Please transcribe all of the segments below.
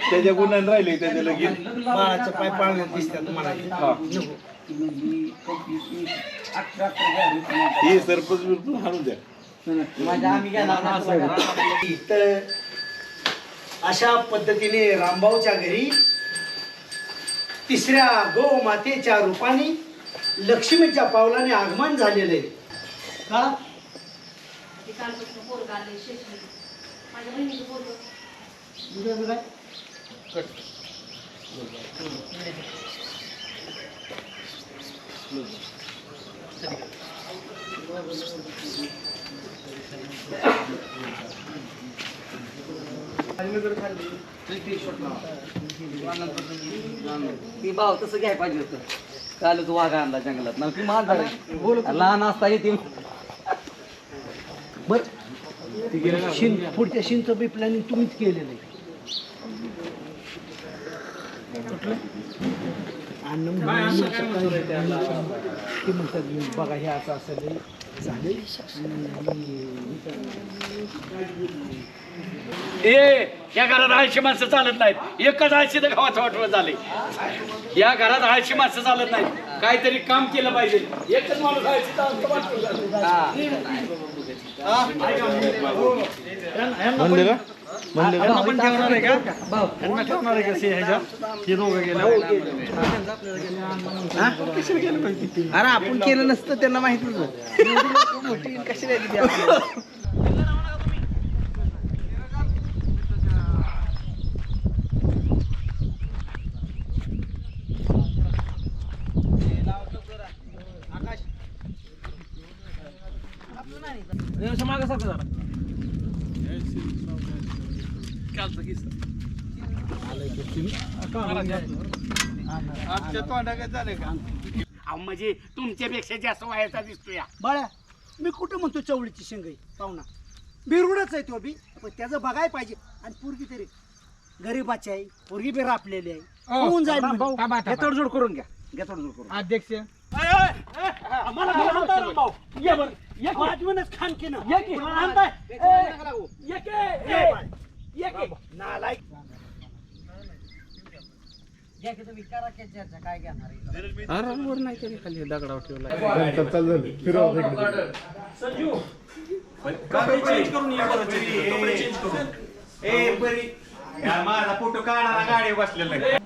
त्याच्या गुन्ह्याने राहिले त्याच्या लगीन. बाळाचं पाय पाळण्यात दिसतात म्हणाले हा. हे. सरपंच बिरपंच हाणून द्या. तर अशा पद्धतीने रामभाऊच्या घरी तिसऱ्या गो मातेच्या रूपाने लक्ष्मीच्या पावलाने आगमन झालेलं का? कालपासून पोरगं. माझ्या बहिणीचं ती भाव तसं घ्याय पाहिजे होतं. कालच वाघ आणला जंगलात. ना ती माझा लहान असता येते बर. शिन पुढच्या शिनचं बी प्लॅनिंग तुम्हीच केलेलं आहे. ते म्हणतात बघा हे असं असं लय झालंय ए या घरात आळशी माणसं चालत नाहीत एकच आळशी तर गावाचं वाटवं झाले या घरात आळशी माणसं चालत नाहीत काहीतरी काम केलं पाहिजे एकच माणूस आळशी झालं. म्हणले का म्हणले का? यांना पण ठेवणार आहे का? यांना ठेवणार आहे का से ह्याच्यात हे दोघं गेले? अरे आपण केलं नसतं त्यांना माहीत नव्हतं मोठी कशी राहिली ती आपल्याला? आमच्या तोंडाकडे झाले का? अहो, म्हणजे तुमच्यापेक्षा जास्त वयाचा दिसतो या बाळा मी कुठं म्हणतो चवळीची शेंगाई? पाहुणा. बिरुडच आहे तो बी. पण त्याचं बघाय पाहिजे. आणि पोरगी तरी गरीबाची आहे. पोरगी बी रापलेली आहे. होऊन जाईल तडजोड करून घ्या. घ्या तडजोड करून. अध्यक्ष. आम्हाला कोण आणताय रे भाऊ? ये बरं, ये की. वाजवूनच खान की ये की. आणताय. ये की. ये. ये की. काय घेणार संजू कपडे चेंज करून ये बरं घरी. कपडे चेंज करून ए बरी या माझा फोटो काढा गाडी बसलेला आहे.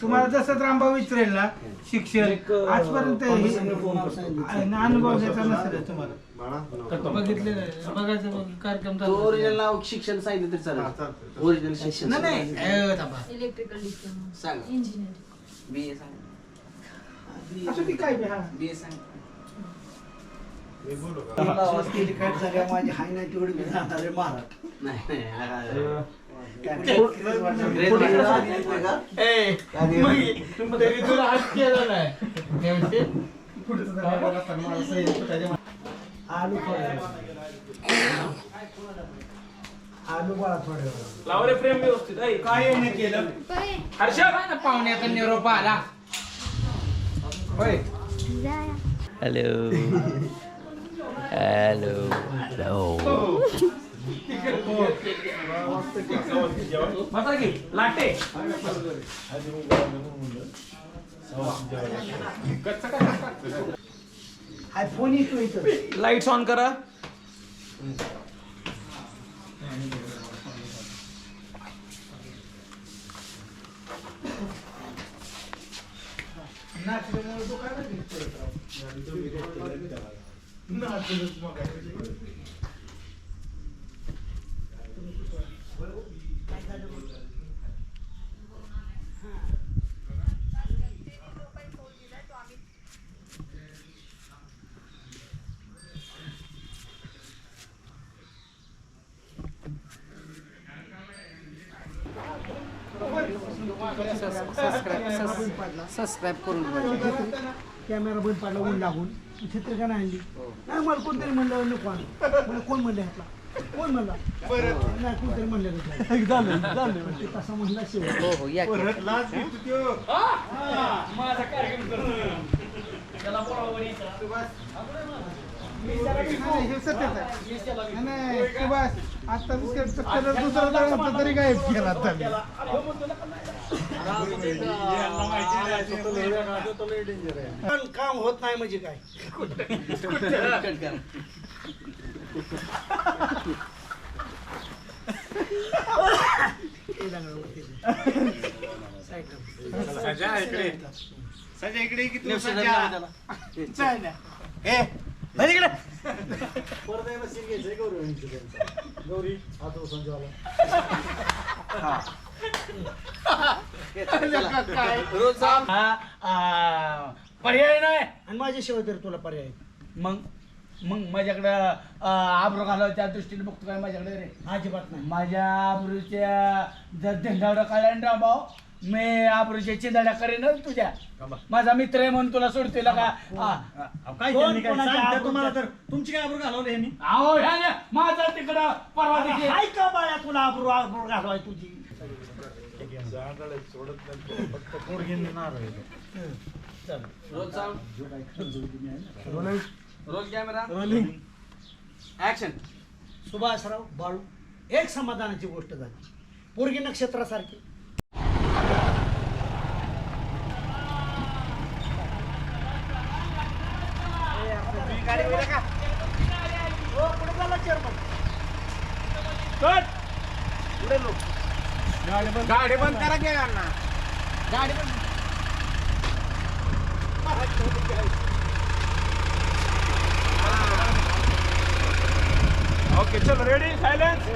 तुम्हाला जसं रामभाऊ विचारेल ना शिक्षण आजपर्यंत हे- ना अनुभव घ्यायचा नसेल. तुम्हाला बघितलेलं आहे. बघायचं बघ, कार्यक्रम चालू आहे. ओरिजिनल नाव शिक्षण सांगितलं तरी चालेल. ओरिजिनल शिक्षण नाही नाही. ए, थांबा. इलेक्ट्रिकल डिप्लोमा सांग. इंजिनिअरिंग बी ए सांग. असं ती काय बी, हा. बी ए सांग. माझी हाय नाही तेवढी मी जाणार आहे आलू थोडे आलू बाळा थोडे प्रेम व्यवस्थित. ऐ. काय नाही केलं? हर्षद पाहुण्याचा निरोप आला. होय येतो इथं लाईट्स ऑन करा सबस्क्राईब करून. कॅमेरा बंद पडला ऊन लागून चित्रकला आणली नाही मला कोणतरी म्हणलं नको आणू मला कोण म्हणलं ह्यातला? कोण म्हणला? नाही कोणतरी म्हणलं झालं झालं. ते तसा म्हणला शेवट. हो हो या की. परत लाच घेतो त्यो. माझा कार्यक्रम करतो त्याला बोलावं बरं इथं. नाही, आता तरी गायब केला काम होत नाही म्हणजे काय. सजा. इकडे सजा इकडे किती ना. इकडे. हा, आ, पर्याय नाही. आणि माझ्याशिवाय तर तुला पर्याय. मग मग माझ्याकडं आब्रो घालावं त्या दृष्टीने बघतो काय माझ्याकडे रे. अजिबात नाही. माझ्या आबरूच्या जर धंदावडा काढायला राबाव मी आबरूच्या चिंदाड्या करेनच तुझ्या. माझा मित्र आहे म्हणून तुला सोडतोय का? काय कोण त्यांनी काय कोणाच्या सांगता आबरूच्या- तुम्हाला तर तुमची काय आबरू घालवली अहो माझा तिकडं परवा दिवशी- हाय का बाळा तुला आबरू आबरू घालवाय तुझी? Roll camera action Subhashrao Balu एक समाधानाची गोष्ट झाली. पोरगी नक्षत्रासारखी हो, पुढे झाला chairman. गाडी बंद करा. की यांना. ओके चल रेडी सायलेन्स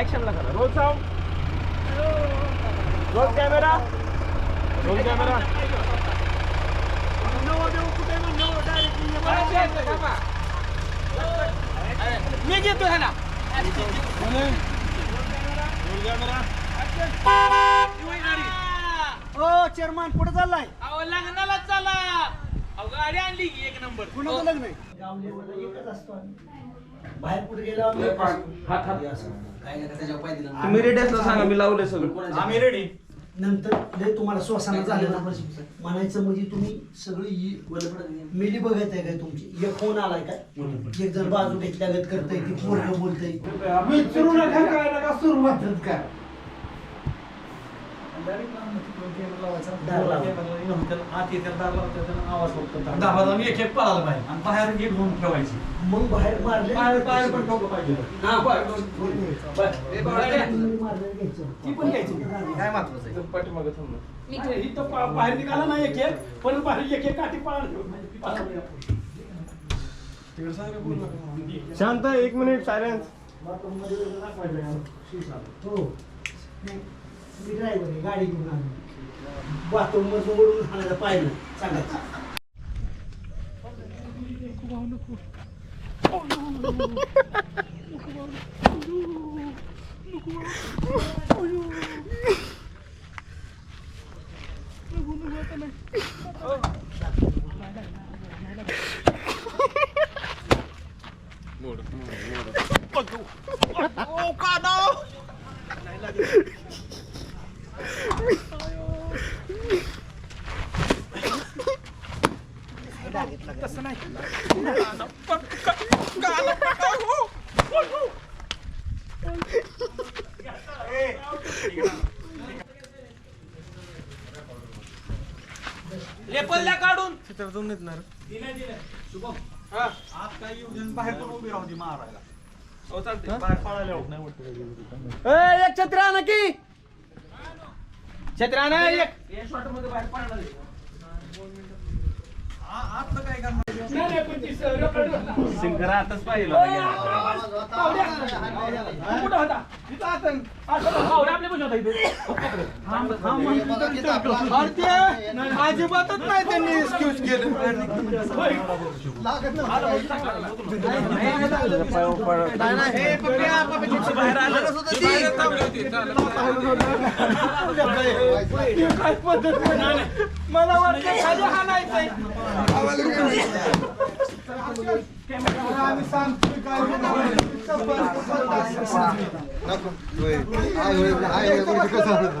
ऍक्शनला करा. Roll sound roll camera roll camera मी घेतो ह्याला. ओ चेअरमन पुढे चाललाय. अहो लग्नाला चला. अहो गाडी आणली की एक नंबर. कुणाचं लग्न आहे? गावलेमध्ये एकच असतो आम्ही. बाहेर कुठे गेलो काय नाही का त्याच्यावर पाय दिला. तुम्ही रेडी असला सांगा मी लावले सगळं. आम्ही रेडी नंतर लय तुम्हाला श्वासानं झालं ना. म्हणायचं म्हणजे तुम्ही सगळी मेली बघत आहे काय तुमची? एक फोन आलाय काय? एक जण बाजू घेतल्यागत करतय ती पोरग बोलतय. विचारू नका काय नका सुरुवातच का दार लावा. एक एक पळाला पाहिजे आणि बाहेर एक घेऊन ठेवायची. मग बाहेर मारले. बाहेर बाहेर पण ठेवलं पाहिजे. हा. ती पण घ्यायची. काय महत्वाचं आहे? मी इथं पा- बाहेर निघाला ना एक एक. परत बाहेर एक एक काठी पळाला. शांत एक मिनिट सायलेन्स. हो. नाही, मी ड्रायव्हर आहे गाडी घेऊन आलो बाथरूम मधून ओढून हाणायला पाहिलं सांगायचं काढून आज काय येऊ दे, बाहेर पण उभी राहू दे मारायला एक छत्री आणा की. छत्री आणा एक. पाहिलं. काय वाटतं खाली हाणायचंय आम्ही सांगतोय काय आता अजिबातच नाही त्यांनी एक्सक्यूज केलं मला वाटतं खाली सांगितलं आम्ही ना. काय नेण्यापेक्षा नाही, इथं सांगितलं.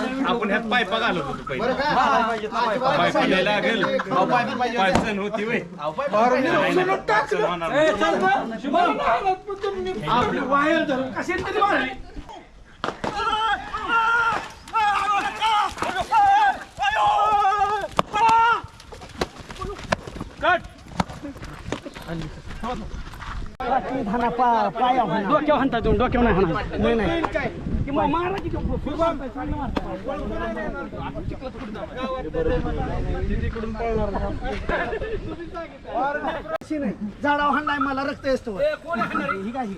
आपण ह्यात पायपा घालत होतो पहिले द्यायला लागेल पाईप सण होती वय आपली वायर धरून कशाने तरी मारली डोक्यावर हाणता तुम्ही डोक्यावर नाही हाणा नाही नाही. किंवा मारा की झाडावर हाणलाय मला रक्त असतो ही काय ही?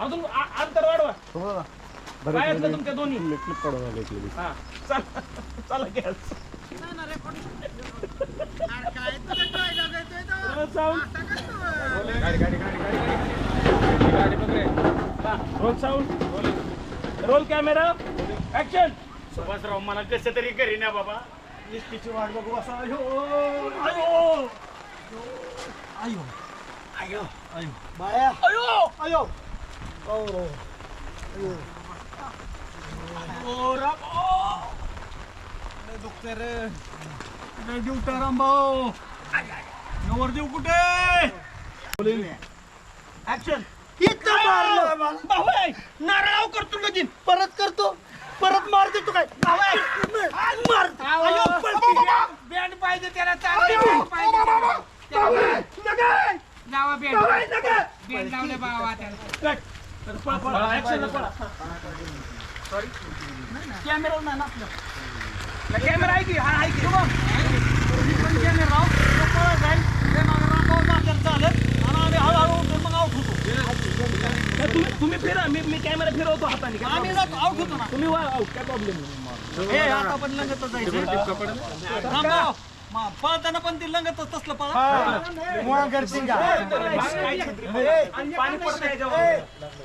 अजून आ- अंतर वाढवा. तुमच्या दोन्ही? हा, चला चला घ्या. हा, roll sound. Roll camera action Subhashrao मला कसं तरी करी ना बाबा. इष्टीची वाट बघू असा अयो अयो. अयो अयो अयो. बाया अयो. अयो. ओ अयो. ओ लय दुखतंय रे. लय देऊ राम भाऊ. नवर देऊ कुठे? ऍक्शन इथं मारलं. भाऊ नारळाव करतो लगीन. परत करतो. परत मार देतो काय? आज मार. अयो पळती. बँड पाहिजे त्याला चांगली बँड पाहिजे. नका. लावा बँड नका. बँड लावले बाबा त्याला पळ, पळ. Action ला पळा. कॅमेरा नाही नाचलं कॅमेरा आहे की? हा आहे की. पण कॅमेरा राव. तो पळत जाईल. ते मागं चालत. आणि आम्ही हळूहळू मग out होतो. तुम्ही तुम्ही फिरा. मी मी कॅमेरा फिरवतो हाताने. आम्ही जातो. आउट होतो ना. तुम्ही वा आउट काय प्रॉब्लेम नाही हे आता पण लंगत जायचं. पळताना पण ते लंगतच तसलं पळा आणि पाणी पडतं.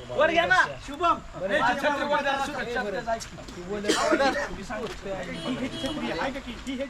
वर घ्या ना शुभम हे छत्री. ही आहे का की? ही हे